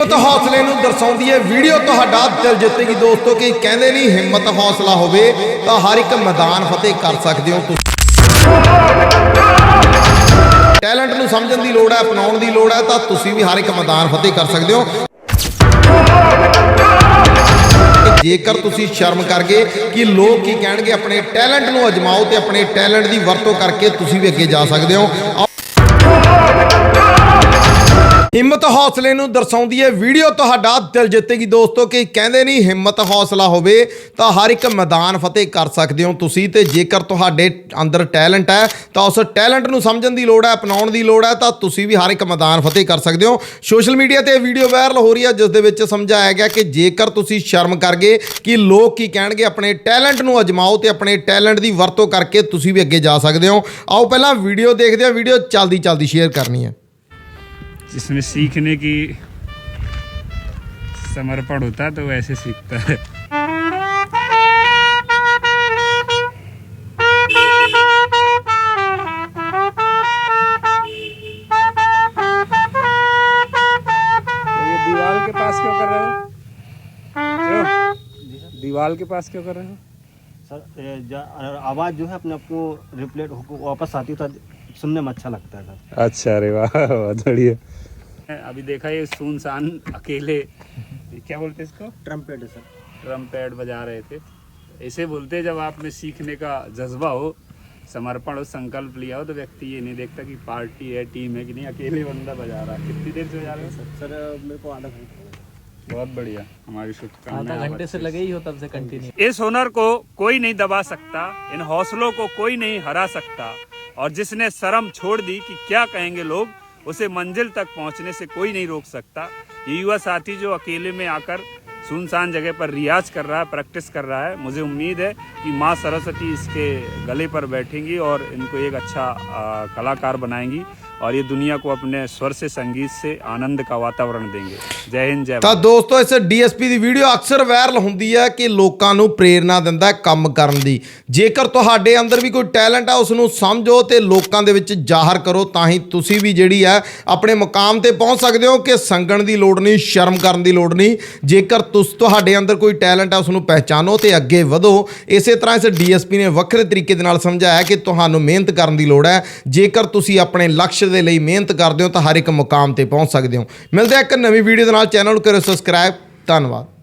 ਹਿੰਮਤ ਹੌਸਲੇ ਨੂੰ ਦਰਸਾਉਂਦੀ ਹੈ। ਵੀਡੀਓ ਤੁਹਾਡਾ ਦਿਲ ਜਿੱਤੇਗੀ ਦੋਸਤੋ ਕਿ ਕਹਿੰਦੇ ਨਹੀਂ, ਹਿੰਮਤ ਹੌਸਲਾ ਹੋਵੇ ਤਾਂ ਹਰ ਇੱਕ ਮੈਦਾਨ ਫਤਿਹ ਕਰ ਸਕਦੇ ਹੋ ਤੁਸੀਂ। ਟੈਲੈਂਟ ਨੂੰ ਸਮਝਣ ਦੀ ਲੋੜ ਹੈ, ਅਪਣਾਉਣ ਦੀ ਲੋੜ ਹੈ ਤਾਂ ਤੁਸੀਂ ਵੀ ਹਰ ਇੱਕ ਮੈਦਾਨ ਫਤਿਹ ਕਰ ਸਕਦੇ ਹੋ। ਜੇਕਰ ਤੁਸੀਂ ਸ਼ਰਮ ਕਰਗੇ ਕਿ ਲੋਕ ਕੀ ਕਹਿਣਗੇ, ਆਪਣੇ ਟੈਲੈਂਟ ਨੂੰ ਅਜਮਾਓ ਤੇ ਆਪਣੇ ਟੈਲੈਂਟ ਦੀ ਵਰਤੋਂ ਕਰਕੇ ਤੁਸੀਂ ਵੀ ਅੱਗੇ ਜਾ ਸਕਦੇ ਹੋ। ਹਿੰਮਤ ਹੌਸਲੇ ਨੂੰ ਦਰਸਾਉਂਦੀ ਹੈ। ਵੀਡੀਓ ਤੁਹਾਡਾ ਦਿਲ ਜਿੱਤੇਗੀ ਦੋਸਤੋ ਕਿ ਕਹਿੰਦੇ ਨਹੀਂ, ਹਿੰਮਤ ਹੌਸਲਾ ਹੋਵੇ ਤਾਂ ਹਰ ਇੱਕ ਮੈਦਾਨ ਫਤਿਹ ਕਰ ਸਕਦੇ ਹੋ ਤੁਸੀਂ ਤੇ ਜੇਕਰ ਤੁਹਾਡੇ ਅੰਦਰ ਟੈਲੈਂਟ ਹੈ ਤਾਂ ਉਸ ਟੈਲੈਂਟ ਨੂੰ ਸਮਝਣ ਦੀ ਲੋੜ ਹੈ, ਅਪਣਾਉਣ ਦੀ ਲੋੜ ਹੈ ਤਾਂ ਤੁਸੀਂ ਵੀ ਹਰ ਇੱਕ ਮੈਦਾਨ ਫਤਿਹ ਕਰ ਸਕਦੇ ਹੋ। ਸੋਸ਼ਲ ਮੀਡੀਆ ਤੇ ਇਹ ਵੀਡੀਓ ਵਾਇਰਲ ਹੋ ਰਹੀ ਹੈ, ਜਿਸ ਦੇ ਵਿੱਚ ਸਮਝਾਇਆ ਗਿਆ ਕਿ ਜੇਕਰ ਤੁਸੀਂ ਸ਼ਰਮ ਕਰ ਗਏ ਕਿ ਲੋਕ ਕੀ ਕਹਿਣਗੇ, ਆਪਣੇ ਟੈਲੈਂਟ ਨੂੰ ਅਜਮਾਓ ਤੇ ਆਪਣੇ ਟੈਲੈਂਟ ਦੀ ਵਰਤੋਂ ਕਰਕੇ ਤੁਸੀਂ ਵੀ ਅੱਗੇ ਜਾ ਸਕਦੇ ਹੋ। ਆਓ ਪਹਿਲਾਂ ਵੀਡੀਓ ਦੇਖਦੇ ਹਾਂ। ਵੀਡੀਓ ਚਲਦੀ ਚਲਦੀ ਸ਼ੇਅਰ ਕਰਨੀ ਹੈ। जिसमें सीखने की समर्पण होता है तो वैसे सीखता है। तो ये दीवार के पास क्यों कर रहे हो? दीवार के पास क्यों कर रहे हो? सर आवाज़ जो है अपने आप को रिप्लेट वापस आती है तो सुनने में अच्छा लगता है सर। अच्छा अरे वाह बहुत बढ़िया। अभी देखा ये सुनसान अकेले क्या बोलते हैं इसको? ट्रम्पेट है सर। ड्रम पैड बजा रहे थे। ऐसे बोलते जब आप में सीखने का जज्बा हो समर्पण हो संकल्प लिया हो तो व्यक्ति ये नहीं देखता कि पार्टी है टीम है कि नहीं अकेले बंदा बजा रहा है। कितनी देर से बजा रहे हो? सर सर मेरे को आधा घंटा। बहुत बढ़िया हमारी शुभकामनाएँ घंटे से लगे ही हो तब से कंटिन्यू इस हुनर को कोई नहीं दबा सकता इन हौसलों को कोई नहीं हरा सकता और जिसने शर्म छोड़ दी कि क्या कहेंगे लोग उसे मंजिल तक पहुँचने से कोई नहीं रोक सकता। ये युवा साथी जो अकेले में आकर सुनसान जगह पर रियाज कर रहा है प्रैक्टिस कर रहा है मुझे उम्मीद है कि माँ सरस्वती इसके गले पर बैठेंगी और इनको एक अच्छा आ, कलाकार बनाएँगी। और ये दुनिया को अपने स्वर से संगीत से आनंद का वातावरण देंगे जय हिंद जय ਤਾਂ ਦੋਸਤੋ ਇਸ ਡੀਐਸਪੀ ਦੀ ਵੀਡੀਓ ਅਕਸਰ ਵਾਇਰਲ ਹੁੰਦੀ ਹੈ ਕਿ ਲੋਕਾਂ ਨੂੰ ਪ੍ਰੇਰਣਾ ਦਿੰਦਾ ਹੈ ਕੰਮ ਕਰਨ ਦੀ ਜੇਕਰ ਤੁਹਾਡੇ ਅੰਦਰ ਵੀ ਕੋਈ ਟੈਲੈਂਟ ਹੈ ਉਸ ਨੂੰ ਸਮਝੋ ਤੇ ਲੋਕਾਂ ਦੇ ਵਿੱਚ ਜ਼ਾਹਰ ਕਰੋ ਤਾਂ ਹੀ ਤੁਸੀਂ ਵੀ ਜਿਹੜੀ ਹੈ ਆਪਣੇ ਮੁਕਾਮ ਤੇ ਪਹੁੰਚ ਸਕਦੇ ਹੋ ਕਿ ਸੰਗਣ ਦੀ ਲੋੜ ਨਹੀਂ ਸ਼ਰਮ ਕਰਨ ਦੀ ਲੋੜ ਨਹੀਂ ਜੇਕਰ ਤੁਸ ਤੁਹਾਡੇ ਅੰਦਰ ਕੋਈ ਟੈਲੈਂਟ ਹੈ ਉਸ ਨੂੰ ਪਹਿਚਾਨੋ ਤੇ ਅੱਗੇ ਵਧੋ ਇਸੇ ਤਰ੍ਹਾਂ ਇਸ ਡੀਐਸਪੀ ਨੇ ਵੱਖਰੇ ਤਰੀਕੇ ਦੇ ਨਾਲ ਸਮਝਾਇਆ ਕਿ ਤੁਹਾਨੂੰ ਮਿਹਨਤ ਕਰਨ ਦੀ ਲੋੜ ਹੈ ਜੇਕਰ ਤੁਸੀਂ ਆਪਣੇ ਲਕਸ਼ ਦੇ ਲਈ ਮਿਹਨਤ ਕਰਦੇ ਹੋ ਤਾਂ ਹਰ ਇੱਕ ਮੁਕਾਮ ਤੇ ਪਹੁੰਚ ਸਕਦੇ ਹੋ। ਮਿਲਦੇ ਹਾਂ ਇੱਕ ਨਵੀਂ ਵੀਡੀਓ ਦੇ ਨਾਲ। ਚੈਨਲ ਨੂੰ ਕਰੋ ਸਬਸਕ੍ਰਾਈਬ ਧੰਨਵਾਦ।